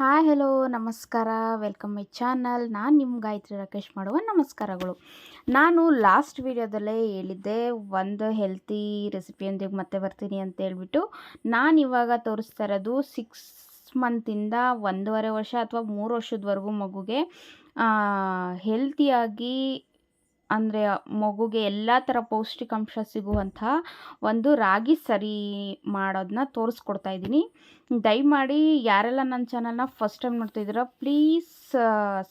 Hi, hello, ನಮಸ್ಕಾರ. Welcome my channel. ನಾನು ನಿಮ್ಮ ಗಾಯತ್ರಿ ರಾಕೇಶ್ ಮಾಡುವ ನಮಸ್ಕಾರಗಳು. ನಾನು ಲಾಸ್ಟ್ ವಿಡಿಯೋದಲ್ಲೇ ಹೇಳಿದ್ದೆ, ಒಂದು ಹೆಲ್ತಿ ರೆಸಿಪಿಯೊಂದಿಗೆ ಮತ್ತೆ ಬರ್ತೀನಿ ಅಂತ ಹೇಳ್ಬಿಟ್ಟು. ನಾನು ಇವಾಗ ತೋರಿಸ್ತಾ ಇರೋದು ಸಿಕ್ಸ್ ಮಂತಿಂದ ಒಂದೂವರೆ ವರ್ಷ ಅಥವಾ ಮೂರು ವರ್ಷದವರೆಗೂ ಮಗುಗೆ ಹೆಲ್ತಿಯಾಗಿ ಅಂದರೆ ಮಗುಗೆ ಎಲ್ಲ ಥರ ಪೌಷ್ಟಿಕಾಂಶ ಸಿಗುವಂತಹ ಒಂದು ರಾಗಿ ಸರಿ ಮಾಡೋದನ್ನ ತೋರಿಸ್ಕೊಡ್ತಾ ಇದ್ದೀನಿ. ದಯಮಾಡಿ ಯಾರೆಲ್ಲ ನನ್ನ ಚಾನಲ್ನ first time ನೋಡ್ತಿದ್ದೀರೋ please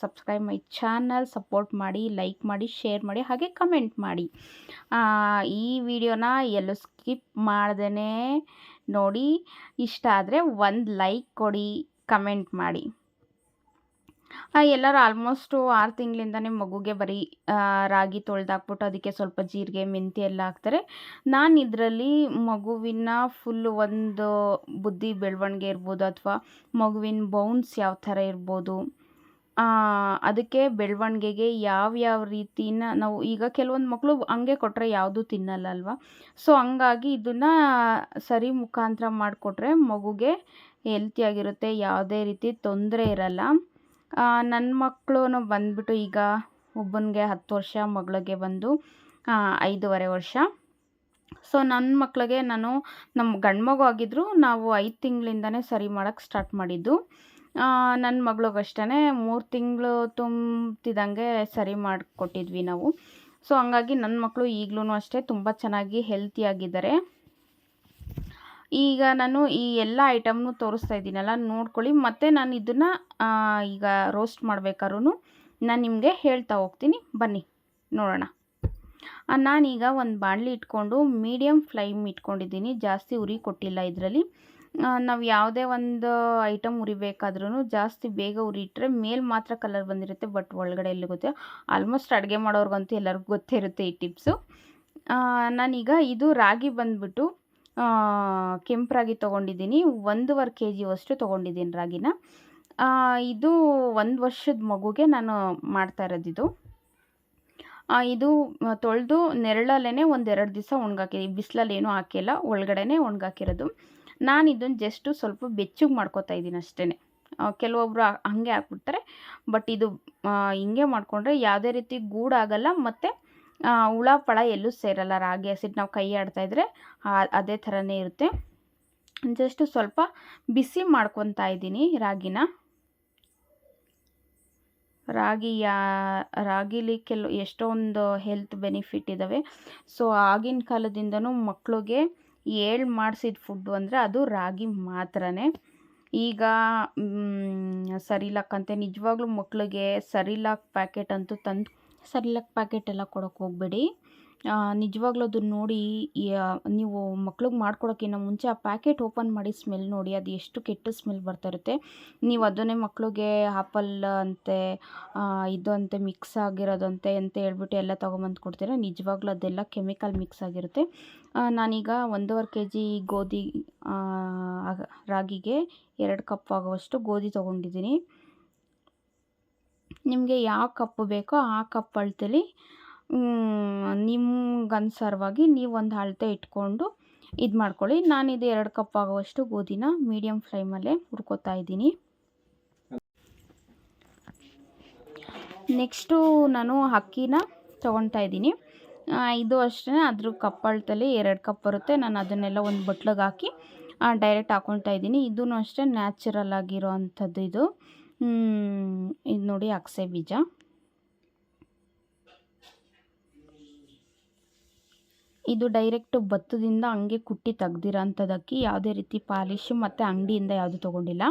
subscribe my channel support ಮಾಡಿ ಲೈಕ್ ಮಾಡಿ ಶೇರ್ ಮಾಡಿ, ಹಾಗೆ ಕಮೆಂಟ್ ಮಾಡಿ. ಈ ವಿಡಿಯೋನ ಎಲ್ಲೂ ಸ್ಕಿಪ್ ಮಾಡ್ದೇ ನೋಡಿ. ಇಷ್ಟ ಆದರೆ ಒಂದು ಲೈಕ್ ಕೊಡಿ ಕಮೆಂಟ್ ಮಾಡಿ. ಎಲ್ಲರೂ ಆಲ್ಮೋಸ್ಟು ಆರು ತಿಂಗಳಿಂದನೇ ಮಗುಗೆ ಬರೀ ರಾಗಿ ತೊಳೆದಾಕ್ಬಿಟ್ಟು ಅದಕ್ಕೆ ಸ್ವಲ್ಪ ಜೀರಿಗೆ ಮೆಂತಿ ಎಲ್ಲ ಹಾಕ್ತಾರೆ. ನಾನು ಇದರಲ್ಲಿ ಮಗುವಿನ ಫುಲ್ ಒಂದು ಬುದ್ಧಿ ಬೆಳವಣಿಗೆ ಇರ್ಬೋದು ಅಥವಾ ಮಗುವಿನ ಬೌನ್ಸ್ ಯಾವ ಥರ ಇರ್ಬೋದು ಅದಕ್ಕೆ ಬೆಳವಣಿಗೆಗೆ ಯಾವ ಯಾವ ರೀತಿನ ನಾವು ಈಗ ಕೆಲವೊಂದು ಮಕ್ಕಳು ಹಂಗೆ ಕೊಟ್ಟರೆ ಯಾವುದೂ ತಿನ್ನಲ್ಲ ಅಲ್ವಾ ಸೊ ಹಂಗಾಗಿ ಇದನ್ನು ಸರಿ ಮುಖಾಂತರ ಮಾಡಿಕೊಟ್ರೆ ಮಗುಗೆ ಹೆಲ್ತಿಯಾಗಿರುತ್ತೆ ಯಾವುದೇ ರೀತಿ ತೊಂದರೆ ಇರಲ್ಲ. ನನ್ನ ಮಕ್ಕಳು ಬಂದುಬಿಟ್ಟು ಈಗ ಒಬ್ಬನಿಗೆ ಹತ್ತು ವರ್ಷ, ಮಗಳಿಗೆ ಬಂದು ಐದೂವರೆ ವರ್ಷ. ಸೊ ನನ್ನ ಮಕ್ಕಳಿಗೆ ನಾನು ನಮ್ಮ ಗಂಡು ಮಗು ನಾವು ಐದು ತಿಂಗಳಿಂದನೇ ಸರಿ ಮಾಡೋಕ್ಕೆ ಸ್ಟಾರ್ಟ್ ಮಾಡಿದ್ದು. ನನ್ನ ಮಗಳಿಗಷ್ಟೇ ಮೂರು ತಿಂಗಳು ತುಂಬ್ತಿದ್ದಂಗೆ ಸರಿ ಮಾಡಿಕೊಟ್ಟಿದ್ವಿ ನಾವು. ಸೊ ಹಂಗಾಗಿ ನನ್ನ ಮಕ್ಕಳು ಈಗಲೂ ಅಷ್ಟೇ ತುಂಬ ಚೆನ್ನಾಗಿ ಹೆಲ್ತಿಯಾಗಿದ್ದಾರೆ ಈಗ ನಾನು ಈ ಎಲ್ಲ ಐಟಮ್ನು ತೋರಿಸ್ತಾ ಇದ್ದೀನಲ್ಲ, ನೋಡ್ಕೊಳ್ಳಿ. ಮತ್ತು ನಾನು ಇದನ್ನು ಈಗ ರೋಸ್ಟ್ ಮಾಡ್ಬೇಕಾದ್ರೂ ನಾನು ನಿಮಗೆ ಹೇಳ್ತಾ ಹೋಗ್ತೀನಿ. ಬನ್ನಿ, ನೋಡೋಣ. ನಾನೀಗ ಒಂದು ಬಾಣಲಿ ಇಟ್ಕೊಂಡು ಮೀಡಿಯಮ್ ಫ್ಲೈಮ್ ಇಟ್ಕೊಂಡಿದ್ದೀನಿ. ಜಾಸ್ತಿ ಉರಿ ಕೊಟ್ಟಿಲ್ಲ ಇದರಲ್ಲಿ. ನಾವು ಯಾವುದೇ ಒಂದು ಐಟಮ್ ಉರಿಬೇಕಾದ್ರೂ ಜಾಸ್ತಿ ಬೇಗ ಉರಿ ಇಟ್ಟರೆ ಮೇಲೆ ಮಾತ್ರ ಕಲರ್ ಬಂದಿರುತ್ತೆ ಬಟ್ ಒಳಗಡೆ ಎಲ್ಲಿ ಗೊತ್ತೆ ಆಲ್ಮೋಸ್ಟ್ ಅಡುಗೆ ಮಾಡೋರ್ಗಂತೂ ಎಲ್ಲರಿಗೂ ಗೊತ್ತೇ ಇರುತ್ತೆ ಈ ಟಿಪ್ಸು ನಾನೀಗ ಇದು ರಾಗಿ ಬಂದುಬಿಟ್ಟು ಕೆಂಪು ರಾಗಿ ತೊಗೊಂಡಿದ್ದೀನಿ. ಒಂದೂವರೆ ಕೆ ಜಿಯಷ್ಟು ತೊಗೊಂಡಿದ್ದೀನಿ ರಾಗಿನ. ಇದು ಒಂದು ವರ್ಷದ ಮಗುಗೆ ನಾನು ಮಾಡ್ತಾ ಇರೋದಿದು. ಇದು ತೊಳೆದು ನೆರಳಲ್ಲೇ ಒಂದೆರಡು ದಿವಸ ಒಣಗಾಕಿ ಬಿಸಿಲಲ್ಲಿ ಏನೂ ಹಾಕಿಲ್ಲ, ಒಳಗಡೆನೆ ಒಣಗಾಕಿರೋದು. ನಾನು ಇದನ್ನು ಜಸ್ಟು ಸ್ವಲ್ಪ ಬೆಚ್ಚಗೆ ಮಾಡ್ಕೋತಾ ಇದ್ದೀನಿ ಅಷ್ಟೇ ಕೆಲವೊಬ್ಬರು ಹಾಗೆ ಹಾಕ್ಬಿಡ್ತಾರೆ. ಬಟ್ ಇದು ಹಿಂಗೆ ಮಾಡಿಕೊಂಡ್ರೆ ಯಾವುದೇ ರೀತಿ ಗೂಡಾಗಲ್ಲ, ಮತ್ತು ಹುಳ, ಫಳ ಎಲ್ಲೂ ಸೇರಲ್ಲ. ರಾಗಿ ಹಸಿಟ್ಟು ನಾವು ಕೈ ಆಡ್ತಾ ಆಡ್ತಾಯಿದ್ರೆ ಅದೇ ಥರನೇ ಇರುತ್ತೆ. ಜಸ್ಟ್ ಸ್ವಲ್ಪ ಬಿಸಿ ಮಾಡ್ಕೊತಾ ಇದ್ದೀನಿ ರಾಗಿನ. ರಾಗಿ ಯಾ, ರಾಗಿಲಿ ಕೆಲವು, ಎಷ್ಟೊಂದು ಹೆಲ್ತ್ ಬೆನಿಫಿಟ್ ಇದ್ದಾವೆ ಸೊ, ಆಗಿನ ಕಾಲದಿಂದನೂ ಮಕ್ಕಳಿಗೆ ಏಳು ಮಾಡಿಸಿದ ಫುಡ್ಡು ಅಂದರೆ ಅದು ರಾಗಿ ಮಾತ್ರನೇ. ಈಗ ಸರಿಲಾಕ್ ನಿಜವಾಗ್ಲೂ ಮಕ್ಕಳಿಗೆ ಸರಿಲಾಕ್ ಪ್ಯಾಕೆಟ್ ಅಂತೂ ತಂದು ಸರಿಲಾಕ್ ಪ್ಯಾಕೆಟ್ ಎಲ್ಲ ಕೊಡೋಕೆ ಹೋಗಬೇಡಿ. ನಿಜವಾಗ್ಲೂ ಅದನ್ನ ನೋಡಿ ನೀವು ಮಕ್ಳಿಗೆ ಮಾಡ್ಕೊಡೋಕ್ಕಿಂತ ಮುಂಚೆ ಆ ಪ್ಯಾಕೆಟ್ ಓಪನ್ ಮಾಡಿ ಸ್ಮೆಲ್ ನೋಡಿ, ಅದು ಎಷ್ಟು ಕೆಟ್ಟ ಸ್ಮೆಲ್ ಬರ್ತಾ ಇರುತ್ತೆ. ನೀವು ಅದನ್ನೇ ಮಕ್ಳಿಗೆ ಆಪಲ್ ಅಂತೆ ಇದು ಅಂತೆ ಮಿಕ್ಸ್ ಆಗಿರೋದಂತೆ ಅಂತ ಹೇಳ್ಬಿಟ್ಟು ಎಲ್ಲ ತೊಗೊಂಬಂದು ಕೊಡ್ತೀರ? ನಿಜವಾಗ್ಲೂ ಅದೆಲ್ಲ ಕೆಮಿಕಲ್ ಮಿಕ್ಸ್ ಆಗಿರುತ್ತೆ. ನಾನೀಗ ಒಂದೂವರೆ ಕೆ ಜಿ ಗೋಧಿ ರಾಗಿಗೆ ಎರಡು ಕಪ್ ಆಗುವಷ್ಟು ಗೋಧಿ ತೊಗೊಂಡಿದ್ದೀನಿ. ನಿಮಗೆ ಯಾವ ಕಪ್ ಬೇಕೋ ಆ ಕಪ್ ಅಳತೆಲಿ ನೀವು ಒಂದು ಅಳತೆ ಇಟ್ಕೊಂಡು ಇದು ಮಾಡ್ಕೊಳ್ಳಿ. ನಾನಿದು ಎರಡು ಕಪ್ ಆಗುವಷ್ಟು ಗೋಧಿನ ಮೀಡಿಯಮ್ ಫ್ಲೇಮಲ್ಲೇ ಹುರ್ಕೋತಾ ಇದ್ದೀನಿ. ನೆಕ್ಸ್ಟು ನಾನು ಅಕ್ಕಿನ ತೊಗೊಳ್ತಾ ಇದ್ದೀನಿ. ಇದು ಅಷ್ಟೇ, ಅದ್ರ ಕಪ್ ಅಳತೆಲಿ ಎರಡು ಕಪ್ ಬರುತ್ತೆ. ನಾನು ಅದನ್ನೆಲ್ಲ ಒಂದು ಬಟ್ಲಿಗೆ ಹಾಕಿ ಡೈರೆಕ್ಟ್ ಹಾಕ್ಕೊಳ್ತಾ ಇದ್ದೀನಿ. ಇದೂ ಅಷ್ಟೇ ನ್ಯಾಚುರಲ್ ಆಗಿರೋ ಅಂಥದ್ದು ಇದು. ಇದು ನೋಡಿ ಅಗಸೆ ಬೀಜ. ಇದು ಡೈರೆಕ್ಟ್ ಭತ್ತದಿಂದ ಹಂಗೆ ಕುಟ್ಟಿ ತೆಗ್ದಿರೋಂಥದ್ದು ಅಕ್ಕಿ ಯಾವುದೇ ರೀತಿ ಪಾಲಿಶು ಮತ್ತು ಅಂಗಡಿಯಿಂದ ಯಾವುದು ತೊಗೊಂಡಿಲ್ಲ.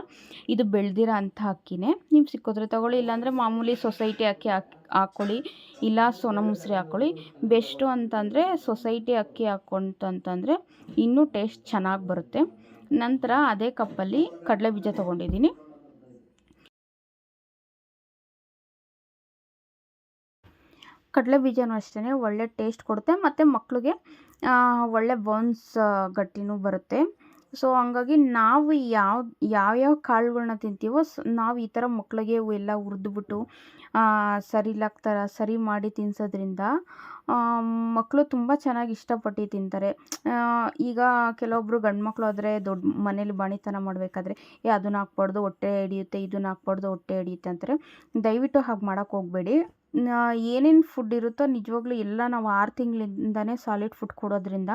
ಇದು ಬೆಳೆದಿರೋ ಅಂಥ ಅಕ್ಕಿನೇ. ನೀವು ಸಿಕ್ಕೋದ್ರೆ ತೊಗೊಳ್ಳಿ, ಇಲ್ಲಾಂದರೆ ಮಾಮೂಲಿ ಸೊಸೈಟಿ ಅಕ್ಕಿ ಹಾಕಿ ಹಾಕ್ಕೊಳ್ಳಿ ಇಲ್ಲ ಸೋನಾ ಮುಸ್ರಿ ಹಾಕ್ಕೊಳ್ಳಿ ಬೆಸ್ಟು ಅಂತಂದರೆ ಸೊಸೈಟಿ ಅಕ್ಕಿ ಹಾಕ್ಕೊಂತಂತಂದರೆ ಇನ್ನೂ ಟೇಸ್ಟ್ ಚೆನ್ನಾಗಿ ಬರುತ್ತೆ. ನಂತರ ಅದೇ ಕಪ್ಪಲ್ಲಿ ಕಡಲೆ ಬೀಜ ತೊಗೊಂಡಿದ್ದೀನಿ. ಕಡಲೆ ಬೀಜನೂ ಅಷ್ಟೇ ಒಳ್ಳೆ ಟೇಸ್ಟ್ ಕೊಡುತ್ತೆ ಮತ್ತು ಮಕ್ಕಳಿಗೆ ಒಳ್ಳೆ ಬೋನ್ಸ್ ಗಟ್ಟಿನೂ ಬರುತ್ತೆ. ಸೊ ಹಂಗಾಗಿ ನಾವು ಯಾವ, ಯಾವ್ಯಾವ ಕಾಳುಗಳ್ನ ತಿಂತೀವೋ ಸ್, ನಾವು ಈ ಥರ ಮಕ್ಕಳಿಗೆ ಎಲ್ಲ ಹುರಿದ್ಬಿಟ್ಟು ಇಲ್ಲ ಥರ ಸರಿ ಮಾಡಿ ತಿನ್ನಿಸೋದ್ರಿಂದ ಮಕ್ಕಳು ತುಂಬ ಚೆನ್ನಾಗಿ ಇಷ್ಟಪಟ್ಟು ತಿಂತಾರೆ. ಈಗ ಕೆಲವೊಬ್ಬರು ಗಂಡು ಮಕ್ಕಳು ಆದರೆ ದೊಡ್ಡ ಮನೇಲಿ ಬಾಣಿತನ ಮಾಡಬೇಕಾದ್ರೆ, ಏ, ಅದನ್ನ ಹಾಕ್ಬಾರ್ದು, ಹೊಟ್ಟೆ ಹಿಡಿಯುತ್ತೆ, ಇದನ್ನ ಹಾಕ್ಬಾರ್ದು, ಹೊಟ್ಟೆ ಹಿಡಿಯುತ್ತೆ ಅಂತಾರೆ. ದಯವಿಟ್ಟು ಹಾಗೆ ಮಾಡೋಕ್ಕೆ ಹೋಗಬೇಡಿ. ಏನೇನು ಫುಡ್ ಇರುತ್ತೋ ನಿಜವಾಗ್ಲೂ ಎಲ್ಲ ನಾವು ಆರು ತಿಂಗಳಿಂದನೇ ಸಾಲಿಡ್ ಫುಡ್ ಕೊಡೋದ್ರಿಂದ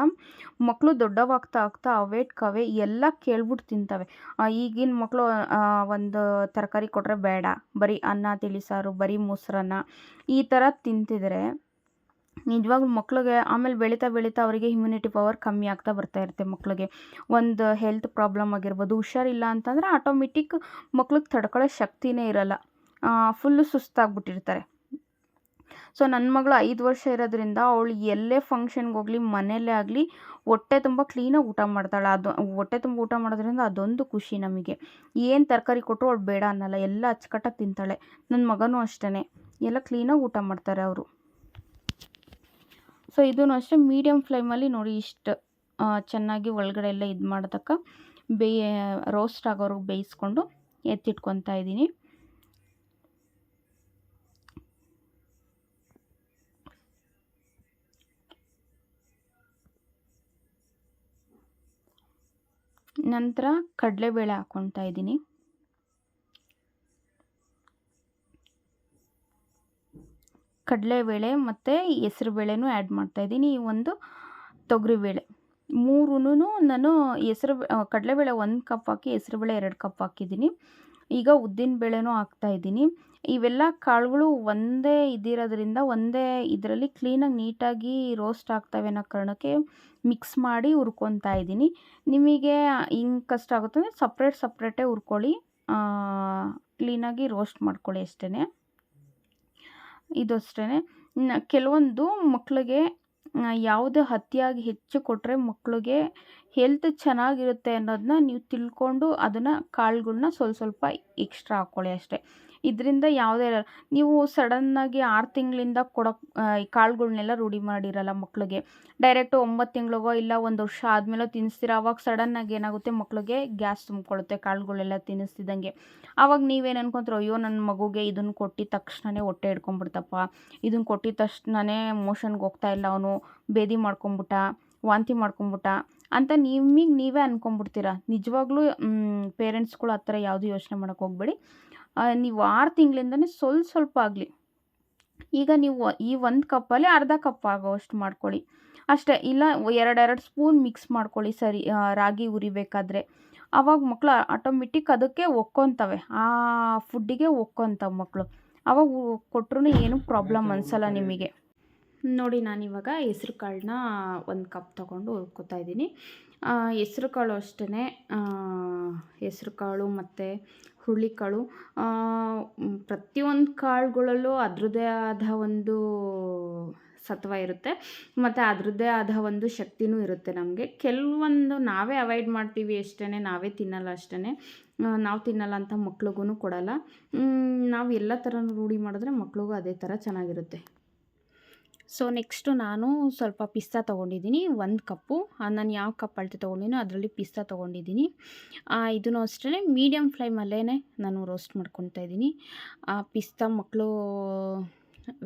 ಮಕ್ಕಳು ದೊಡ್ಡವಾಗ್ತಾ ಆಗ್ತಾ ಅವೇಟ್ ಕವೆ ಎಲ್ಲ ಕೇಳ್ಬಿಟ್ಟು ತಿಂತವೆ. ಈಗಿನ ಮಕ್ಕಳು ಒಂದು ತರಕಾರಿ ಕೊಟ್ಟರೆ ಬೇಡ. ಬರೀ ಅನ್ನ ತಿಳಿಸಾರು ಬರೀ ಮೊಸರನ್ನ ಈ ಥರ ತಿಂತಿದ್ರೆ ನಿಜವಾಗ್ಲೂ ಮಕ್ಕಳಿಗೆ ಆಮೇಲೆ ಬೆಳೀತಾ ಬೆಳೀತಾ ಅವರಿಗೆ ಇಮ್ಯುನಿಟಿ ಪವರ್ ಕಮ್ಮಿ ಆಗ್ತಾ ಬರ್ತಾ ಇರುತ್ತೆ ಮಕ್ಕಳಿಗೆ ಒಂದು ಹೆಲ್ತ್ ಪ್ರಾಬ್ಲಮ್ ಆಗಿರ್ಬೋದು, ಹುಷಾರಿಲ್ಲ ಅಂತಂದರೆ ಆಟೋಮೆಟಿಕ್ ಮಕ್ಳಿಗೆ ತಡ್ಕೊಳ್ಳೋ ಶಕ್ತಿನೇ ಇರಲ್ಲ. ಫುಲ್ಲು ಸುಸ್ತಾಗ್ಬಿಟ್ಟಿರ್ತಾರೆ. ಸೊ ನನ್ನ ಮಗಳು ಐದು ವರ್ಷ ಇರೋದ್ರಿಂದ ಅವಳು ಎಲ್ಲೇ ಫಂಕ್ಷನ್ಗೆ ಹೋಗಲಿ, ಮನೆಯಲ್ಲೇ ಆಗಲಿ, ಹೊಟ್ಟೆ ತುಂಬ ಕ್ಲೀನಾಗಿ ಊಟ ಮಾಡ್ತಾಳೆ. ಅದು, ಹೊಟ್ಟೆ ತುಂಬ ಊಟ ಮಾಡೋದ್ರಿಂದ ಅದೊಂದು ಖುಷಿ ನಮಗೆ. ಏನು ತರಕಾರಿ ಕೊಟ್ಟರು ಅವಳು ಬೇಡ ಅನ್ನಲ್ಲ, ಎಲ್ಲ ಅಚ್ಚುಕಟ್ಟಾಗಿ ತಿಂತಾಳೆ. ನನ್ನ ಮಗನೂ ಅಷ್ಟೇ ಎಲ್ಲ ಕ್ಲೀನಾಗಿ ಊಟ ಮಾಡ್ತಾರೆ ಅವರು. ಸೊ ಇದೂ ಅಷ್ಟೇ ಮೀಡಿಯಮ್ ಫ್ಲೇಮಲ್ಲಿ ನೋಡಿ ಇಷ್ಟು ಚೆನ್ನಾಗಿ ಒಳಗಡೆ ಎಲ್ಲ ಇದು ಮಾಡಿದಾಗ ಬೇಯ ರೋಸ್ಟ್ ಆಗೋರ್ಗೆ ಬೇಯಿಸ್ಕೊಂಡು ಎತ್ತಿಟ್ಕೊತಾ ಇದ್ದೀನಿ. ನಂತರ ಕಡಲೆಬೇಳೆ ಹಾಕ್ಕೊತಾ ಇದ್ದೀನಿ. ಕಡಲೆಬೇಳೆ ಮತ್ತು ಹೆಸ್ರುಬೇಳೆನೂ ಆ್ಯಡ್ ಮಾಡ್ತಾಯಿದ್ದೀನಿ ಒಂದು ತೊಗರಿಬೇಳೆ. ಮೂರೂ ನಾನು ಹೆಸ್ರು, ಕಡಲೆಬೇಳೆ ಒಂದು ಕಪ್ ಹಾಕಿ, ಹೆಸ್ರುಬೇಳೆ ಎರಡು ಕಪ್ ಹಾಕಿದ್ದೀನಿ. ಈಗ ಉದ್ದಿನ ಬೇಳೆನೂ ಹಾಕ್ತಾಯಿದ್ದೀನಿ ಇವೆಲ್ಲ ಕಾಳುಗಳು ಒಂದೇ ಇದಿರೋದ್ರಿಂದ ಒಂದೇ ಇದರಲ್ಲಿ ಕ್ಲೀನಾಗಿ ನೀಟಾಗಿ ರೋಸ್ಟ್ ಆಗ್ತವೆ ಅನ್ನೋ ಕಾರಣಕ್ಕೆ ಮಿಕ್ಸ್ ಮಾಡಿ ಹುರ್ಕೊತಾ ಇದ್ದೀನಿ. ನಿಮಗೆ ಹಿಂಗೆ ಕಷ್ಟ ಆಗುತ್ತೆ ಅಂದರೆ ಸಪ್ರೇಟ್ ಸಪ್ರೇಟೇ ಹುರ್ಕೊಳ್ಳಿ. ಕ್ಲೀನಾಗಿ ರೋಸ್ಟ್ ಮಾಡ್ಕೊಳ್ಳಿ ಅಷ್ಟೇ ಇದು ಅಷ್ಟೇ ಕೆಲವೊಂದು ಮಕ್ಕಳಿಗೆ ಯಾವುದು ಅತಿಯಾಗಿ ಹೆಚ್ಚು ಕೊಟ್ಟರೆ ಮಕ್ಕಳಿಗೆ ಹೆಲ್ತ್ ಚೆನ್ನಾಗಿರುತ್ತೆ ಅನ್ನೋದನ್ನ ನೀವು ತಿಳ್ಕೊಂಡು ಅದನ್ನು ಕಾಳುಗಳ್ನ ಸ್ವಲ್ಪ ಸ್ವಲ್ಪ ಎಕ್ಸ್ಟ್ರಾ ಹಾಕ್ಕೊಳ್ಳಿ ಅಷ್ಟೇ. ಇದರಿಂದ ಯಾವುದೇ ನೀವು ಸಡನ್ನಾಗಿ ಆರು ತಿಂಗಳಿಂದ ಕೊಡೋ ಈ ಕಾಳುಗಳ್ನೆಲ್ಲ ರೂಢಿ ಮಾಡಿರಲ್ಲ ಮಕ್ಕಳಿಗೆ ಡೈರೆಕ್ಟ್ ಒಂಬತ್ತು ತಿಂಗಳಿಗೋ ಇಲ್ಲ ಒಂದು ವರ್ಷ ಆದಮೇಲೆ ತಿನ್ನಿಸ್ತೀರ? ಅವಾಗ ಸಡನ್ನಾಗಿ ಏನಾಗುತ್ತೆ ಮಕ್ಕಳಿಗೆ ಗ್ಯಾಸ್ ತುಂಬಿಕೊಳ್ಳುತ್ತೆ ಕಾಳುಗಳೆಲ್ಲ ತಿನ್ನಿಸ್ತಿದ್ದಂಗೆ. ಆವಾಗ ನೀವೇನು ಅನ್ಕೊತೀರೋ, ಅಯ್ಯೋ ನನ್ನ ಮಗುಗೆ ಇದನ್ನು ಕೊಟ್ಟಿದ ತಕ್ಷಣವೇ ಹೊಟ್ಟೆ ಹಿಡ್ಕೊಂಬಿಡ್ತಪ್ಪ. ಇದನ್ನು ಕೊಟ್ಟಿದ ತಕ್ಷಣವೇ ಮೋಷನ್ಗೆ ಹೋಗ್ತಾ ಇಲ್ಲ ಅವನು, ಬೇದಿ ಮಾಡ್ಕೊಂಬಿಟ್ಟ, ವಾಂತಿ ಮಾಡ್ಕೊಂಬಿಟ್ಟ ಅಂತ ನಿಮಗೆ ನೀವೇ ಅಂದ್ಕೊಂಬಿಡ್ತೀರ ನಿಜವಾಗ್ಲೂ ಪೇರೆಂಟ್ಸ್ಗಳು ಆ ಥರ ಯಾವುದೂ ಯೋಚನೆ ಮಾಡೋಕ್ಕೆ ಹೋಗಬೇಡಿ. ನೀವು ಆರು ತಿಂಗಳಿಂದನೇ ಸ್ವಲ್ಪ ಸ್ವಲ್ಪ ಆಗಲಿ. ಈಗ ನೀವು ಈ ಒಂದು ಕಪ್ಪಲ್ಲಿ ಅರ್ಧ ಕಪ್ ಆಗೋವಷ್ಟು ಮಾಡ್ಕೊಳ್ಳಿ. ಅಷ್ಟೇ, ಇಲ್ಲ, ಎರಡೆರಡು ಸ್ಪೂನ್ ಮಿಕ್ಸ್ ಮಾಡ್ಕೊಳ್ಳಿ ಸರಿ ರಾಗಿ ಉರಿಬೇಕಾದ್ರೆ ಆವಾಗ ಮಕ್ಕಳು ಆಟೋಮೆಟಿಕ್ ಅದಕ್ಕೆ ಒಕ್ಕೊತವೆ. ಆ ಫುಡ್ಡಿಗೆ ಒಕ್ಕೊಂತವೆ ಮಕ್ಕಳು ಆವಾಗ ಕೊಟ್ರೂ ಏನೂ ಪ್ರಾಬ್ಲಮ್ ಅನಿಸಲ್ಲ ನಿಮಗೆ. ನೋಡಿ, ನಾನಿವಾಗ ಹೆಸ್ರು ಕಾಳನ್ನ ಒಂದು ಕಪ್ ತೊಗೊಂಡು ಹುರ್ಕೋತಾ ಇದ್ದೀನಿ. ಹೆಸ್ರು ಕಾಳು ಅಷ್ಟೇ ಹೆಸ್ರು ಕಾಳು ಮತ್ತು ಹುರುಳಿಕಾಳು. ಪ್ರತಿಯೊಂದು ಕಾಳುಗಳಲ್ಲೂ ಅದರದ್ದೇ ಆದ ಒಂದು ಸತ್ವ ಇರುತ್ತೆ. ಮತ್ತು ಅದರದ್ದೇ ಆದ ಒಂದು ಶಕ್ತಿನೂ ಇರುತ್ತೆ ನಮಗೆ. ಕೆಲವೊಂದು ನಾವೇ ಅವಾಯ್ಡ್ ಮಾಡ್ತೀವಿ ಅಷ್ಟೇ ನಾವೇ ತಿನ್ನಲ್ಲ ಅಷ್ಟೇ ನಾವು ತಿನ್ನಲ್ಲ ಅಂತ ಮಕ್ಳಿಗೂ ಕೊಡಲ್ಲ. ನಾವು ಎಲ್ಲ ಥರನೂ ರೂಢಿ ಮಾಡಿದ್ರೆ ಮಕ್ಳಿಗೂ ಅದೇ ಥರ ಚೆನ್ನಾಗಿರುತ್ತೆ. ಸೊ ನೆಕ್ಸ್ಟು ನಾನು ಸ್ವಲ್ಪ ಪಿಸ್ತಾ ತೊಗೊಂಡಿದ್ದೀನಿ, ಒಂದು ಕಪ್ಪು. ನಾನು ಯಾವ ಕಪ್ ಅಳತೆ ತೊಗೊಂಡಿನೋ ಅದರಲ್ಲಿ ಪಿಸ್ತಾ ತೊಗೊಂಡಿದ್ದೀನಿ. ಇದನ್ನು ಅಷ್ಟೇ ಮೀಡಿಯಮ್ ಫ್ಲೇಮಲ್ಲೇ ನಾನು ರೋಸ್ಟ್ ಮಾಡ್ಕೊತಾ ಇದ್ದೀನಿ. ಆ ಪಿಸ್ತಾ ಮಕ್ಕಳು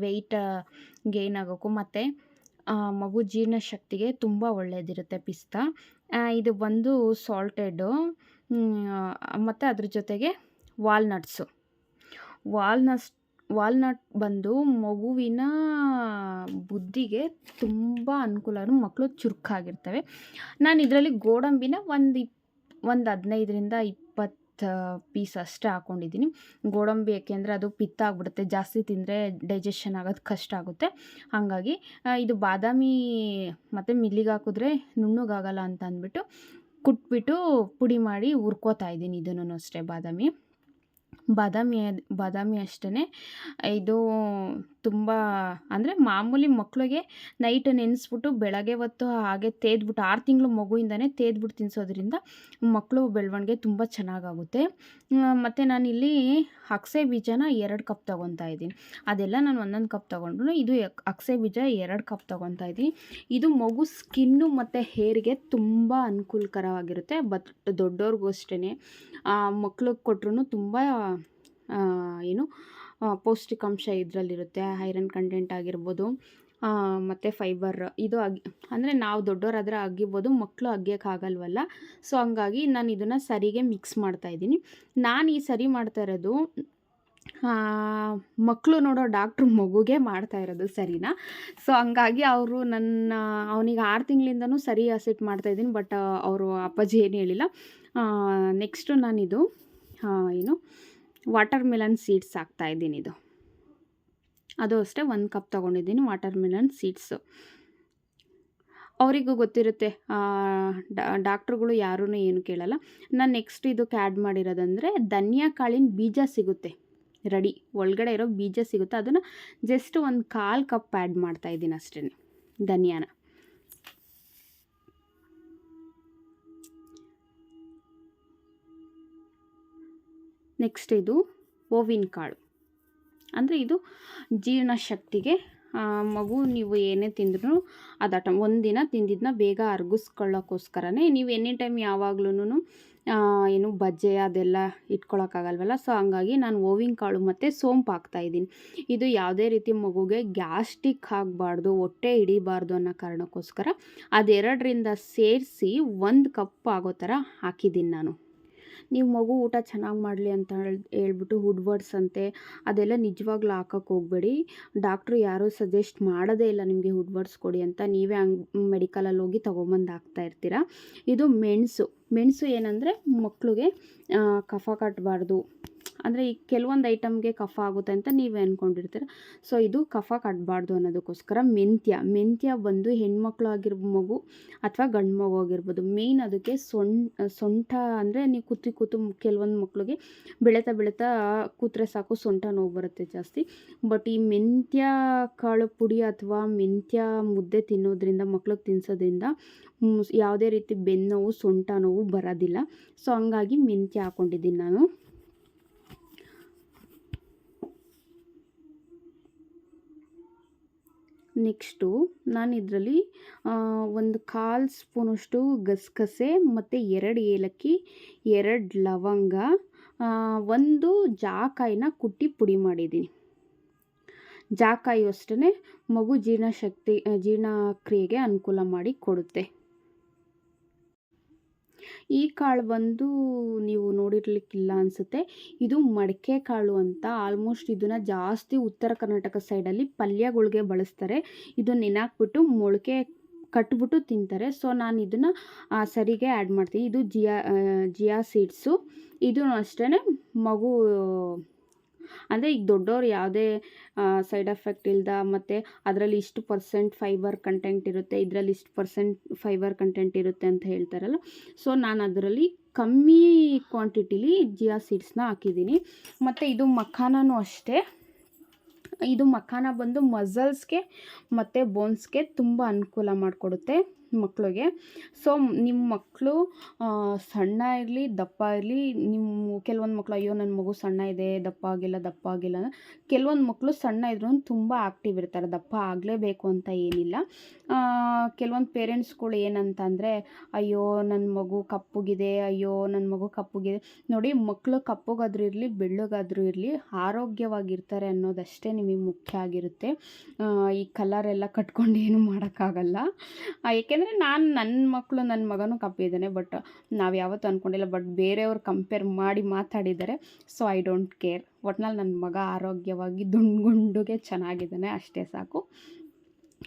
ವೆಯ್ಟ್ ಗೇನ್ ಆಗೋಕ್ಕೂ ಮತ್ತು ಮಗು ಜೀರ್ಣಶಕ್ತಿಗೆ ತುಂಬ ಒಳ್ಳೆಯದಿರುತ್ತೆ ಪಿಸ್ತಾ ಇದು ಬಂದು ಸಾಲ್ಟೆಡ್ಡು ಮತ್ತು ಅದ್ರ ಜೊತೆಗೆ ವಾಲ್ನಟ್ಸು ವಾಲ್ನಟ್ಸ್ ವಾಲ್ನಟ್ ಬಂದು ಮಗುವಿನ ಬುದ್ಧಿಗೆ ತುಂಬ ಅನುಕೂಲ ಮಕ್ಕಳು ಚುರುಕಾಗಿರ್ತವೆ. ನಾನು ಇದರಲ್ಲಿ ಗೋಡಂಬಿನ ಒಂದು ಇಪ್, ಒಂದು ಹದಿನೈದರಿಂದ ಇಪ್ಪತ್ತು ಪೀಸ್ ಅಷ್ಟೇ ಹಾಕ್ಕೊಂಡಿದ್ದೀನಿ ಗೋಡಂಬಿ ಏಕೆಂದರೆ ಅದು ಪಿತ್ತ ಆಗಿಬಿಡುತ್ತೆ, ಜಾಸ್ತಿ ತಿಂದರೆ ಡೈಜೆಷನ್ ಆಗೋದು ಕಷ್ಟ ಆಗುತ್ತೆ. ಹಾಗಾಗಿ ಇದು ಬಾದಾಮಿ ಮತ್ತು ಮಿಲ್ಲಿಗೆ ಹಾಕಿದ್ರೆ ನುಣ್ಣುಗಾಗಲ್ಲ ಅಂತ ಅಂದ್ಬಿಟ್ಟು ಕುಟ್ಬಿಟ್ಟು ಪುಡಿ ಮಾಡಿ ಹುರ್ಕೋತಾ ಇದ್ದೀನಿ ಇದನ್ನು ಅಷ್ಟೇ ಬಾದಾಮಿ. ಬಾದಾಮಿ ಬಾದಾಮಿ ಅಷ್ಟೇ ಇದು ತುಂಬ ಅಂದರೆ ಮಾಮೂಲಿ ಮಕ್ಕಳಿಗೆ ನೈಟ್ ನೆನೆಸ್ಬಿಟ್ಟು ಬೆಳಗ್ಗೆ ಹೊತ್ತು ಹಾಗೆ ತೇದ್ಬಿಟ್ಟು ಆರು ತಿಂಗಳು ಮಗುವಿಂದನೇ ತೇದ್ಬಿಟ್ಟು ತಿನ್ನಿಸೋದ್ರಿಂದ ಮಕ್ಕಳು ಬೆಳವಣಿಗೆ ತುಂಬ ಚೆನ್ನಾಗಾಗುತ್ತೆ. ಮತ್ತು ನಾನಿಲ್ಲಿ ಅಗಸೆ ಬೀಜನ ಎರಡು ಕಪ್ ತೊಗೊತಾ ಇದ್ದೀನಿ. ಅದೆಲ್ಲ ನಾನು ಒಂದೊಂದು ಕಪ್ ತೊಗೊಂಡ್ರು ಇದು ಅಕ್ಸೆ ಬೀಜ ಎರಡು ಕಪ್ ತೊಗೊತಾ ಇದ್ದೀನಿ. ಇದು ಮಗು ಸ್ಕಿನ್ನು ಮತ್ತು ಹೇರ್ಗೆ ತುಂಬ ಅನುಕೂಲಕರವಾಗಿರುತ್ತೆ, ಬಟ್ ದೊಡ್ಡವ್ರಿಗೂ ಅಷ್ಟೇ ಮಕ್ಳಿಗೆ ಕೊಟ್ರು ತುಂಬ ಏನು ಪೌಷ್ಟಿಕಾಂಶ ಇದರಲ್ಲಿರುತ್ತೆ, ಐರನ್ ಕಂಟೆಂಟ್ ಆಗಿರ್ಬೋದು ಮತ್ತು ಫೈಬರ್ ಇದು ಅಗಿ, ಅಂದರೆ ನಾವು ದೊಡ್ಡವರಾದರೆ ಅಗಿಬೋದು ಮಕ್ಕಳು ಅಗಿಯೋಕ್ಕಾಗಲ್ವಲ್ಲ ಸೊ, ಹಂಗಾಗಿ ನಾನು ಇದನ್ನು ಸರಿಗೆ ಮಿಕ್ಸ್ ಮಾಡ್ತಾ ಇದ್ದೀನಿ. ನಾನು ಈ ಸರಿ ಮಾಡ್ತಾ ಇರೋದು ಮಕ್ಕಳು ನೋಡೋ ಡಾಕ್ಟ್ರು ಮಗುಗೆ ಮಾಡ್ತಾ ಇರೋದು ಸರಿನಾ? ಸೊ, ಹಂಗಾಗಿ ಅವರು ನನ್ನ, ಅವನಿಗೆ ಆರು ತಿಂಗಳಿಂದನೂ ಸರಿ ಅಸೆಟ್ ಮಾಡ್ತಾಯಿದ್ದೀನಿ ಬಟ್ ಅವರು ಅಪ್ಪಾಜಿ ಏನು ಹೇಳಿಲ್ಲ. ನೆಕ್ಸ್ಟು ನಾನಿದು ಏನು? ವಾಟರ್ ಮೆಲನ್ ಸೀಡ್ಸ್ ಹಾಕ್ತಾಯಿದ್ದೀನಿ ಇದು. ಅದು ಅಷ್ಟೇ, ಒಂದು ಕಪ್ ತೊಗೊಂಡಿದ್ದೀನಿ ವಾಟರ್ ಮೆಲನ್ ಸೀಡ್ಸು. ಅವರಿಗೂ ಗೊತ್ತಿರುತ್ತೆ ಡಾಕ್ಟ್ರುಗಳು ಯಾರೂ ಏನು ಕೇಳಲ್ಲ. ನಾನು ನೆಕ್ಸ್ಟ್ ಇದಕ್ಕೆ ಆ್ಯಡ್ ಮಾಡಿರೋದಂದರೆ ಧನಿಯಾ ಕಾಳಿನ ಬೀಜ ಸಿಗುತ್ತೆ. ರೆಡಿ, ಒಳಗಡೆ ಇರೋ ಬೀಜ ಸಿಗುತ್ತೆ. ಅದನ್ನು ಜಸ್ಟ್ ಒಂದು ಕಾಲು ಕಪ್ ಆ್ಯಡ್ ಮಾಡ್ತಾಯಿದ್ದೀನಿ ಅಷ್ಟೇ ಧನಿಯಾನ. ನೆಕ್ಸ್ಟ್ ಇದು ಓವಿನ ಕಾಳು. ಅಂದರೆ ಇದು ಜೀರ್ಣಶಕ್ತಿಗೆ ಶಕ್ತಿಗೆ ಮಗು ನೀವು ಏನೇ ತಿಂದ್ರೂ ಅದಾಟ ಒಂದಿನ ತಿಂದಿದ್ದನ್ನ ಬೇಗ ಅರ್ಗಿಸ್ಕೊಳ್ಳೋಕ್ಕೋಸ್ಕರನೇ ನೀವು ಎನಿ ಟೈಮ್ ಯಾವಾಗ್ಲೂ ಏನು ಬಜ್ಜೆ ಅದೆಲ್ಲ ಇಟ್ಕೊಳಕ್ಕಾಗಲ್ವಲ್ಲ? ಸೊ, ಹಂಗಾಗಿ ನಾನು ಓವಿನ ಕಾಳು ಮತ್ತು ಸೋಂಪು ಹಾಕ್ತಾಯಿದ್ದೀನಿ ಇದು ಯಾವುದೇ ರೀತಿ ಮಗುಗೆ ಗ್ಯಾಸ್ಟಿಕ್ ಆಗಬಾರ್ದು, ಹೊಟ್ಟೆ ಹಿಡಿಬಾರ್ದು ಅನ್ನೋ ಕಾರಣಕ್ಕೋಸ್ಕರ ಅದೆರಡರಿಂದ ಸೇರಿಸಿ ಒಂದು ಕಪ್ ಆಗೋ ಥರ ಹಾಕಿದ್ದೀನಿ ನಾನು. ನೀವು ಮಗು ಊಟ ಚೆನ್ನಾಗಿ ಮಾಡಲಿ ಅಂತ ಹೇಳಿ, ಹೇಳ್ಬಿಟ್ಟು ಹುಡ್ವರ್ಡ್ಸ್ ಅಂತೆ, ಅದೆಲ್ಲ ನಿಜವಾಗ್ಲೂ ಹಾಕಕ್ಕೆ ಹೋಗಬೇಡಿ. ಡಾಕ್ಟ್ರು ಯಾರೂ ಸಜೆಸ್ಟ್ ಮಾಡೋದೇ ಇಲ್ಲ ನಿಮಗೆ ಹುಡ್ವರ್ಡ್ಸ್ ಕೊಡಿ ಅಂತ. ನೀವೇ ಹಂಗ್ ಮೆಡಿಕಲಲ್ಲಿ ಹೋಗಿ ತೊಗೊಂಬಂದು ಹಾಕ್ತಾ ಇರ್ತೀರ? ಇದು ಮೆಣಸು. ಮೆಣಸು ಏನಂದರೆ ಮಕ್ಕಳಿಗೆ ಕಫ ಕಟ್ಟಬಾರ್ದು ಅಂದರೆ ಈ ಕೆಲವೊಂದು ಐಟಮ್ಗೆ ಕಫ ಆಗುತ್ತೆ ಅಂತ ನೀವೇ ಅಂದ್ಕೊಂಡಿರ್ತೀರ ಸೊ, ಇದು ಕಫ ಕಟ್ಟಬಾರ್ದು ಅನ್ನೋದಕ್ಕೋಸ್ಕರ ಮೆಂತ್ಯ. ಮೆಂತ್ಯ ಬಂದು ಹೆಣ್ಮಕ್ಳು ಆಗಿರ್ಬ, ಮಗು ಅಥವಾ ಗಂಡು ಮಗು ಆಗಿರ್ಬೋದು. ಮೇಯ್ನ್ ಅದಕ್ಕೆ ಸೊಂ ಸೊಂಟ ಅಂದರೆ ನೀವು ಕೂತು ಕೂತು ಕೆಲವೊಂದು ಮಕ್ಳಿಗೆ ಬೆಳೀತಾ ಬೆಳೀತಾ ಕೂತ್ರೆ ಸಾಕು ಸೊಂಟ ನೋವು ಬರುತ್ತೆ ಜಾಸ್ತಿ. ಬಟ್ ಈ ಮೆಂತ್ಯ ಕಾಳು ಪುಡಿ ಅಥವಾ ಮೆಂತ್ಯ ಮುದ್ದೆ ತಿನ್ನೋದ್ರಿಂದ, ಮಕ್ಳಿಗೆ ತಿನ್ನಿಸೋದ್ರಿಂದ ಯಾವುದೇ ರೀತಿ ಬೆನ್ನು ನೋವು ಸೊಂಟ ನೋವು ಬರೋದಿಲ್ಲ. ಸೊ, ಹಂಗಾಗಿ ಮೆಂತ್ಯ ಹಾಕ್ಕೊಂಡಿದ್ದೀನಿ ನಾನು. ನೆಕ್ಸ್ಟು ನಾನು ಇದರಲ್ಲಿ ಒಂದು ಕಾಲು ಸ್ಪೂನಷ್ಟು ಗಸಗಸೆ ಮತ್ತು ಎರಡು ಏಲಕ್ಕಿ, ಎರಡು ಲವಂಗ ಒಂದು ಜಾಕಾಯಿನ ಕುಟ್ಟಿ ಪುಡಿ ಮಾಡಿದ್ದೀನಿ. ಜಾಕಾಯಿ ಅಷ್ಟೇ ಮಗು ಜೀರ್ಣಶಕ್ತಿ, ಜೀರ್ಣಕ್ರಿಯೆಗೆ ಅನುಕೂಲ ಮಾಡಿ ಕೊಡುತ್ತೆ. ಈ ಕಾಳು ಬಂದು ನೀವು ನೋಡಿರ್ಲಿಕ್ಕಿಲ್ಲ ಅನಿಸುತ್ತೆ. ಇದು ಮಡಕೆ ಕಾಳು ಅಂತ ಆಲ್ಮೋಸ್ಟ್ ಇದನ್ನು ಜಾಸ್ತಿ ಉತ್ತರ ಕರ್ನಾಟಕ ಸೈಡಲ್ಲಿ ಪಲ್ಯಗಳಿಗೆ ಬಳಸ್ತಾರೆ. ಇದು ನೆನಾಕ್ಬಿಟ್ಟು ಮೊಳಕೆ ಕಟ್ಬಿಟ್ಟು ತಿಂತಾರೆ. ಸೊ ನಾನು ಇದನ್ನು ಸರಿಗೆ ಆ್ಯಡ್ ಮಾಡ್ತೀನಿ. ಇದು ಜಿಯಾ ಜಿಯಾ ಸೀಡ್ಸು ಇದು ಅಷ್ಟೇ ಮಗು ಅಂದರೆ ಈಗ ದೊಡ್ಡವ್ರು ಯಾವುದೇ ಸೈಡ್ ಎಫೆಕ್ಟ್ ಇಲ್ಲದ ಮತ್ತು ಅದರಲ್ಲಿ ಇಷ್ಟು ಪರ್ಸೆಂಟ್ ಫೈಬರ್ ಕಂಟೆಂಟ್ ಇರುತ್ತೆ, ಇದರಲ್ಲಿ ಇಷ್ಟು ಪರ್ಸೆಂಟ್ ಫೈಬರ್ ಕಂಟೆಂಟ್ ಇರುತ್ತೆ ಅಂತ ಹೇಳ್ತಾರಲ್ಲ. ಸೊ ನಾನು ಅದರಲ್ಲಿ ಕಮ್ಮಿ ಕ್ವಾಂಟಿಟಿಲಿ ಜಿಯಾ ಸೀಡ್ಸ್ನ ಹಾಕಿದ್ದೀನಿ. ಮತ್ತು ಇದು ಮಖಾನೂ ಅಷ್ಟೇ. ಇದು ಮಖಾನ ಬಂದು ಮಸಲ್ಸ್ಗೆ ಮತ್ತು ಬೋನ್ಸ್ಗೆ ತುಂಬ ಅನುಕೂಲ ಮಾಡಿಕೊಡುತ್ತೆ. ಮಕ್ಕಳಿಗೆ ಸೊ ನಿಮ್ಮ ಮಕ್ಕಳು ಸಣ್ಣ ಇರಲಿ, ದಪ್ಪ ಇರಲಿ ನಿಮ್ಮ ಕೆಲವೊಂದು ಮಕ್ಕಳು ಅಯ್ಯೋ ನನ್ನ ಮಗು ಸಣ್ಣ ಇದೆ, ದಪ್ಪ ಆಗಿಲ್ಲ ದಪ್ಪ ಆಗಿಲ್ಲ ಕೆಲವೊಂದು ಮಕ್ಕಳು ಸಣ್ಣ ಇದ್ರೂ ತುಂಬ ಆ್ಯಕ್ಟಿವ್ ಇರ್ತಾರೆ. ದಪ್ಪ ಆಗಲೇಬೇಕು ಅಂತ ಏನಿಲ್ಲ. ಕೆಲವೊಂದು ಪೇರೆಂಟ್ಸ್ಗಳು ಏನಂತಂದರೆ, ಅಯ್ಯೋ ನನ್ನ ಮಗು ಕಪ್ಪುಗಿದೆ, ಅಯ್ಯೋ ನನ್ನ ಮಗು ಕಪ್ಪುಗಿದೆ. ನೋಡಿ ಮಕ್ಕಳು ಕಪ್ಪುಗಾದ್ರೂ ಇರಲಿ, ಬೆಳ್ಳಗಾದ್ರೂ ಇರಲಿ, ಆರೋಗ್ಯವಾಗಿರ್ತಾರೆ ಅನ್ನೋದಷ್ಟೇ ನಿಮಗೆ ಮುಖ್ಯ ಆಗಿರುತ್ತೆ. ಈ ಕಲರ್ ಎಲ್ಲ ಕಟ್ಕೊಂಡು ಏನು ಮಾಡೋಕ್ಕಾಗಲ್ಲ. ಏಕೆಂದರೆ ನಾನು ನನ್ನ ಮಕ್ಕಳು ನನ್ನ ಮಗನೂ ಕಪ್ಪಿದ್ದಾನೆ ಬಟ್ ನಾವು ಯಾವತ್ತೂ ಅಂದ್ಕೊಂಡಿಲ್ಲ ಬಟ್ ಬೇರೆಯವ್ರು ಕಂಪೇರ್ ಮಾಡಿ ಮಾತಾಡಿದ್ದಾರೆ ಸೊ ಐ ಡೋಂಟ್ ಕೇರ್ ಒಟ್ನಲ್ಲಿ ನನ್ನ ಮಗ ಆರೋಗ್ಯವಾಗಿ ದುಂಡು ಗುಂಡುಗೆ ಚೆನ್ನಾಗಿದ್ದಾನೆ, ಅಷ್ಟೇ ಸಾಕು.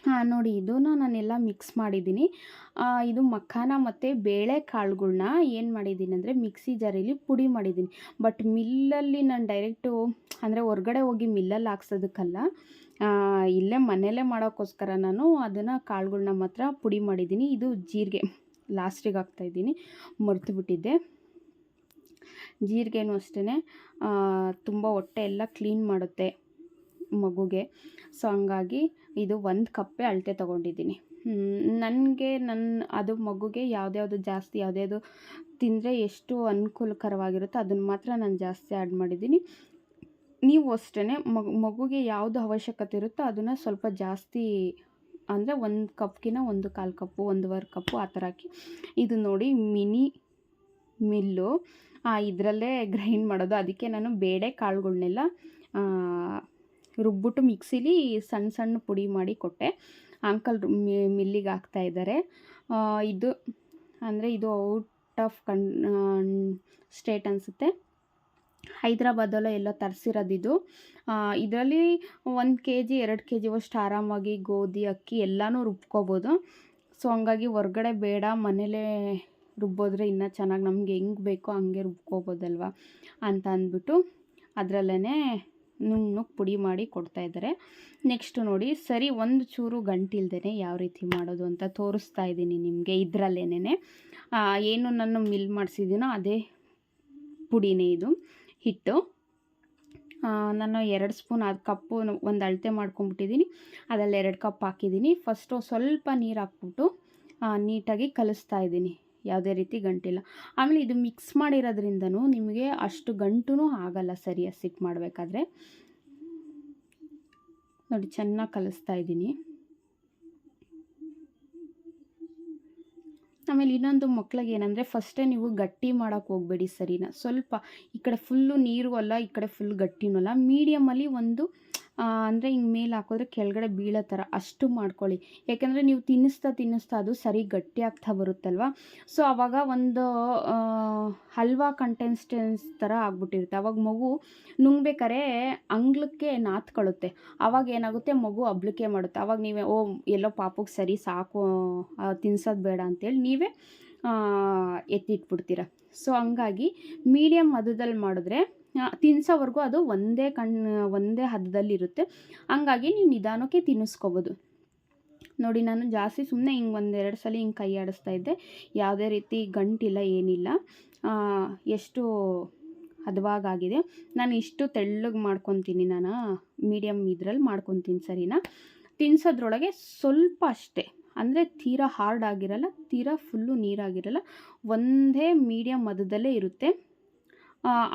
ಹಾಂ, ನೋಡಿ, ಇದನ್ನು ನಾನೆಲ್ಲ ಮಿಕ್ಸ್ ಮಾಡಿದ್ದೀನಿ. ಇದು ಮಖಾನ ಮತ್ತು ಬೇಳೆ ಕಾಳುಗಳ್ನ ಏನು ಮಾಡಿದ್ದೀನಿ ಅಂದರೆ ಮಿಕ್ಸಿ ಜಾರಿಲಿ ಪುಡಿ ಮಾಡಿದ್ದೀನಿ. ಬಟ್ ಮಿಲ್ಲಲ್ಲಿ ನಾನು ಡೈರೆಕ್ಟು ಅಂದರೆ ಹೊರ್ಗಡೆ ಹೋಗಿ ಮಿಲ್ಲಲ್ಲಿ ಹಾಕ್ಸೋದಕ್ಕಲ್ಲ ಇಲ್ಲೇ ಮನೆಯಲ್ಲೇ ಮಾಡೋಕ್ಕೋಸ್ಕರ ನಾನು ಅದನ್ನು ಕಾಳುಗಳ್ನ ಮಾತ್ರ ಪುಡಿ ಮಾಡಿದ್ದೀನಿ. ಇದು ಜೀರಿಗೆ. ಲಾಸ್ಟಿಗೆ ಹಾಕ್ತಾಯಿದ್ದೀನಿ ಮರೆತು ಬಿಟ್ಟಿದ್ದೆ. ಜೀರಿಗೆನೂ ಅಷ್ಟೇ ತುಂಬ ಹೊಟ್ಟೆ ಎಲ್ಲ ಕ್ಲೀನ್ ಮಾಡುತ್ತೆ ಮಗುಗೆ. ಸೊ ಹಂಗಾಗಿ ಇದು ಒಂದು ಕಪ್ಪೆ ಅಳತೆ ತೊಗೊಂಡಿದ್ದೀನಿ. ನನಗೆ ನನ್ನ ಅದು ಮಗುಗೆ ಯಾವುದ್ಯಾವುದು ಜಾಸ್ತಿ ಯಾವುದ್ಯಾವ್ದು ತಿಂದರೆ ಎಷ್ಟು ಅನುಕೂಲಕರವಾಗಿರುತ್ತೋ ಅದನ್ನು ಮಾತ್ರ ನಾನು ಜಾಸ್ತಿ ಆ್ಯಡ್ ಮಾಡಿದ್ದೀನಿ. ನೀವು ಅಷ್ಟೇ ಮಗು, ಮಗುಗೆ ಯಾವುದು ಅವಶ್ಯಕತೆ ಇರುತ್ತೋ ಅದನ್ನು ಸ್ವಲ್ಪ ಜಾಸ್ತಿ ಅಂದರೆ ಒಂದು ಕಪ್ಗಿನ ಒಂದು ಕಾಲು ಕಪ್ಪು, ಒಂದುವರೆ ಕಪ್ಪು ಆ ಥರ ಹಾಕಿ. ಇದು ನೋಡಿ ಮಿನಿ ಮಿಲ್ಲು. ಇದರಲ್ಲೇ ಗ್ರೈಂಡ್ ಮಾಡೋದು. ಅದಕ್ಕೆ ನಾನು ಬೇಳೆ ಕಾಳುಗಳನ್ನೆಲ್ಲ ರುಬ್ಬಿಟ್ಟು ಮಿಕ್ಸಿಲಿ ಸಣ್ಣ ಸಣ್ಣ ಪುಡಿ ಮಾಡಿ ಕೊಟ್ಟೆ. ಅಂಕಲ್ ಮಿಲ್ಲಿಗೆ ಹಾಕ್ತಾ ಇದ್ದಾರೆ ಇದು ಅಂದರೆ ಇದು ಔಟ್ ಆಫ್ ಕನ್ ಸ್ಟೇಟ್ ಅನಿಸುತ್ತೆ. ಹೈದ್ರಾಬಾದಲ್ಲೋ ಎಲ್ಲೋ ಇದು ಇದರಲ್ಲಿ ಒಂದು ಕೆ ಜಿ ಎರಡು ಕೆ ಜಿವಷ್ಟು ಆರಾಮಾಗಿ ಗೋಧಿ, ಅಕ್ಕಿ ಎಲ್ಲನೂ ರುಬ್ಕೋಬೋದು. ಸೊ ಹಂಗಾಗಿ ಹೊರ್ಗಡೆ ಬೇಡ, ಮನೇಲೇ ರುಬ್ಬೋದ್ರೆ ಇನ್ನೂ ಚೆನ್ನಾಗಿ ನಮ್ಗೆ ಹೆಂಗೆ ಬೇಕೋ ಹಂಗೆ ರುಬ್ಕೋಬೋದಲ್ವ ಅಂತ ಅಂದ್ಬಿಟ್ಟು ಅದರಲ್ಲೇ ನುಣ್ಣಗೆ ಪುಡಿ ಮಾಡಿ ಕೊಡ್ತಾ ಇದ್ದಾರೆ ನೆಕ್ಸ್ಟು ನೋಡಿ, ಸರಿ ಒಂದು ಚೂರು ಗಂಟಿಲ್ದೇ ಯಾವ ರೀತಿ ಮಾಡೋದು ಅಂತ ತೋರಿಸ್ತಾ ಇದ್ದೀನಿ ನಿಮಗೆ ಇದರಲ್ಲೇನೆ ಏನು ನಾನು ಮಿಲ್ ಮಾಡಿಸಿದ್ದೀನೋ ಅದೇ ಪುಡಿನೇ ಇದು. ಹಿಟ್ಟು. ನಾನು ಎರಡು ಸ್ಪೂನ್ ಅದು ಕಪ್ಪು ಒಂದು ಅಳತೆ ಮಾಡ್ಕೊಂಬಿಟ್ಟಿದ್ದೀನಿ ಅದರಲ್ಲಿ ಎರಡು ಕಪ್ ಹಾಕಿದ್ದೀನಿ ಫಸ್ಟು ಸ್ವಲ್ಪ ನೀರು ಹಾಕ್ಬಿಟ್ಟು ನೀಟಾಗಿ ಕಲಿಸ್ತಾ ಇದ್ದೀನಿ ಯಾವುದೇ ರೀತಿ ಗಂಟಿಲ್ಲ. ಆಮೇಲೆ ಇದು ಮಿಕ್ಸ್ ಮಾಡಿರೋದ್ರಿಂದನೂ ನಿಮಗೆ ಅಷ್ಟು ಗಂಟು ಆಗಲ್ಲ ಸರಿಯಾಗಿ ಸಿಟ್ಟು ಮಾಡಬೇಕಾದ್ರೆ. ನೋಡಿ, ಚೆನ್ನಾಗಿ ಕಲಿಸ್ತಾ ಇದ್ದೀನಿ ಆಮೇಲೆ ಇನ್ನೊಂದು ಮಕ್ಳಿಗೆ ಏನಂದರೆ ಫಸ್ಟೇ ನೀವು ಗಟ್ಟಿ ಮಾಡೋಕ್ಕೆ ಹೋಗಬೇಡಿ ಸರಿನಾ? ಸ್ವಲ್ಪ ಈ ಕಡೆ ಫುಲ್ಲು ನೀರು ಅಲ್ಲ, ಈ ಕಡೆ ಫುಲ್ ಗಟ್ಟಿನೂ ಅಲ್ಲ. ಮೀಡಿಯಮಲ್ಲಿ ಒಂದು ಅಂದರೆ ಹಿಂಗೆ ಮೇಲೆ ಹಾಕಿದ್ರೆ ಕೆಳಗಡೆ ಬೀಳೋ ಥರ ಅಷ್ಟು ಮಾಡ್ಕೊಳ್ಳಿ. ಯಾಕೆಂದರೆ ನೀವು ತಿನ್ನಿಸ್ತಾ ತಿನ್ನಿಸ್ತಾ ಅದು ಸರಿ ಗಟ್ಟಿ ಆಗ್ತಾ ಬರುತ್ತಲ್ವ? ಸೊ ಆವಾಗ ಒಂದು ಹಲ್ವಾ ಕಂಟೆನ್ಸ್ಟೆನ್ಸ್ ಥರ ಆಗ್ಬಿಟ್ಟಿರುತ್ತೆ. ಆವಾಗ ಮಗು ನುಂಗ್ಬೇಕಾರೆ ಅಂಗ್ಲಕ್ಕೆ ನಾತ್ಕೊಳ್ಳುತ್ತೆ ಆವಾಗ ಏನಾಗುತ್ತೆ ಮಗು ಅಬ್ಲಿಕೆ ಮಾಡುತ್ತೆ. ಆವಾಗ ನೀವೇ, ಓ, ಎಲ್ಲೋ ಪಾಪಕ್ಕೆ ಸರಿ ಸಾಕು ತಿನ್ಸೋದು ಬೇಡ ಅಂತೇಳಿ ನೀವೇ ಎತ್ತಿಟ್ಬಿಡ್ತೀರ. ಸೊ ಹಂಗಾಗಿ ಮೀಡಿಯಮ್ ಮದದಲ್ಲಿ ಮಾಡಿದ್ರೆ ತಿನ್ಸೋವರೆಗೂ ಅದು ಒಂದೇ ಕಣ್ಣು ಒಂದೇ ಹದದಲ್ಲಿರುತ್ತೆ. ಹಂಗಾಗಿ ನೀವು ನಿಧಾನಕ್ಕೆ ತಿನ್ನಿಸ್ಕೋಬೋದು ನೋಡಿ, ನಾನು ಜಾಸ್ತಿ ಸುಮ್ಮನೆ ಹಿಂಗೆ ಒಂದೆರಡು ಸಲ ಹಿಂಗೆ ಕೈ ಆಡಿಸ್ತಾ ಇದ್ದೆ. ಯಾವುದೇ ರೀತಿ ಗಂಟಿಲ್ಲ, ಏನಿಲ್ಲ. ಎಷ್ಟು ಹದವಾಗಾಗಿದೆ. ನಾನು ಇಷ್ಟು ತೆಳ್ಳಗೆ ಮಾಡ್ಕೊತೀನಿ ನಾನು. ಮೀಡಿಯಮ್ ಇದ್ರಲ್ಲಿ ಮಾಡ್ಕೊತೀನಿ ಸರಿನಾ? ತಿನ್ಸೋದ್ರೊಳಗೆ ಸ್ವಲ್ಪ ಅಷ್ಟೇ. ಅಂದರೆ ತೀರಾ ಹಾರ್ಡ್ ಆಗಿರಲ್ಲ, ತೀರಾ ಫುಲ್ಲು ನೀರಾಗಿರಲ್ಲ, ಒಂದೇ ಮೀಡಿಯಮ್ ಮದದಲ್ಲೇ ಇರುತ್ತೆ.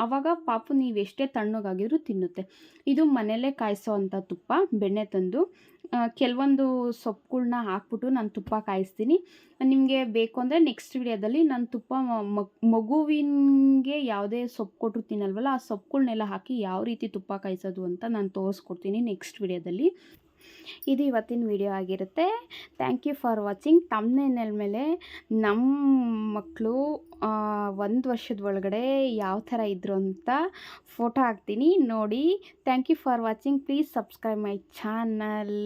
ಆವಾಗ ಪಾಪು ನೀವು ಎಷ್ಟೇ ತಣ್ಣಗಾಗಿದ್ರೂ ತಿನ್ನುತ್ತೆ. ಇದು ಮನೆಯಲ್ಲೇ ಕಾಯಿಸೋ ಅಂಥ ತುಪ್ಪ, ಬೆಣ್ಣೆ ತಂದು ಕೆಲವೊಂದು ಸೊಪ್ಪುಗಳ್ನ ಹಾಕ್ಬಿಟ್ಟು ನಾನು ತುಪ್ಪ ಕಾಯಿಸ್ತೀನಿ. ನಿಮಗೆ ಬೇಕು ಅಂದರೆ ನೆಕ್ಸ್ಟ್ ವಿಡಿಯೋದಲ್ಲಿ ನಾನು ತುಪ್ಪ ಮಗುವಿನಗೆ ಯಾವುದೇ ಸೊಪ್ಪು ಕೊಟ್ಟರು ತಿನ್ನಲ್ವಲ್ಲ, ಆ ಸೊಪ್ಪುಗಳ್ನೆಲ್ಲ ಹಾಕಿ ಯಾವ ರೀತಿ ತುಪ್ಪ ಕಾಯಿಸೋದು ಅಂತ ನಾನು ತೋರಿಸ್ಕೊಡ್ತೀನಿ ನೆಕ್ಸ್ಟ್ ವಿಡಿಯೋದಲ್ಲಿ ಇದು ಇವತ್ತಿನ ವಿಡಿಯೋ ಆಗಿರುತ್ತೆ. ಥ್ಯಾಂಕ್ ಯು ಫಾರ್ ವಾಚಿಂಗ್ ತಮ್ಮನೇನಲ್ ಮೇಲೆ ನಮ್ಮ ಮಕ್ಕಳು ಒಂದು ವರ್ಷದ ಒಳಗಡೆ ಯಾವ ಥರ ಇದ್ರು ಅಂತ ಫೋಟೋ ಹಾಕ್ತೀನಿ. ನೋಡಿ. Thank you for watching please subscribe my channel